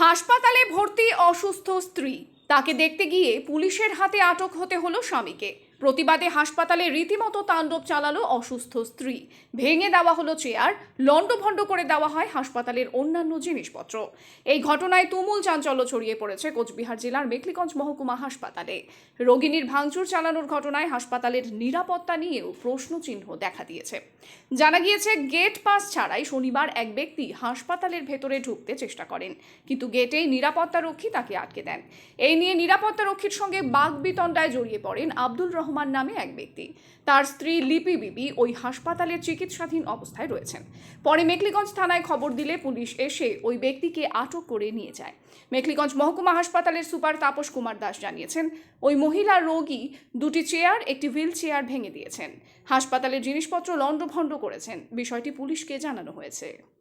হাসপাতালে ভর্তি অসুস্থ স্ত্রী। তাকে দেখতে গিয়ে পুলিশের হাতে আটক হতে হলো স্বামীকে। প্রতিবাদে হাসপাতালে রীতিমতো তাণ্ডব চালালো অসুস্থ স্ত্রী। ভেঙে দেওয়া হলো চেয়ার, লণ্ডভণ্ড করে দেওয়া হয় হাসপাতালের অন্যান্য জিনিসপত্র। এই ঘটনায় তুমুল চাঞ্চল্য ছড়িয়ে পড়েছে কোচবিহার জেলার মেখলিগঞ্জ মহকুমা হাসপাতালে। রোগিনীর ভাঙচুর চালানোর ঘটনায় হাসপাতালের নিরাপত্তা নিয়েও প্রশ্নচিহ্ন দেখা দিয়েছে। জানা গিয়েছে, গেট পাস ছাড়াই শনিবার এক ব্যক্তি হাসপাতালের ভেতরে ঢুকতে চেষ্টা করেন, কিন্তু গেটেই নিরাপত্তারক্ষী তাকে আটকে দেন। এই নিয়ে নিরাপত্তারক্ষীর সঙ্গে বাঘ বিতণ্ডায় জড়িয়ে পড়েন আব্দুল রহমান নামে এক ব্যক্তি। তার স্ত্রী লিপি বিবি ওই হাসপাতালে চিকিৎসাধীন অবস্থায় রয়েছেন। পরে মেকলিগঞ্জ থানায় খবর দিলে পুলিশ এসে ওই ব্যক্তিকে আটক করে নিয়ে যায়। মেখলিগঞ্জ মহকুমা হাসপাতালের সুপার তাপস কুমার দাস জানিয়েছেন, ওই মহিলা রোগী দুটি চেয়ার, একটি হুইল চেয়ার ভেঙে দিয়েছেন। হাসপাতালের জিনিসপত্র লণ্ডভণ্ড করেছেন। বিষয়টি পুলিশকে জানানো হয়েছে।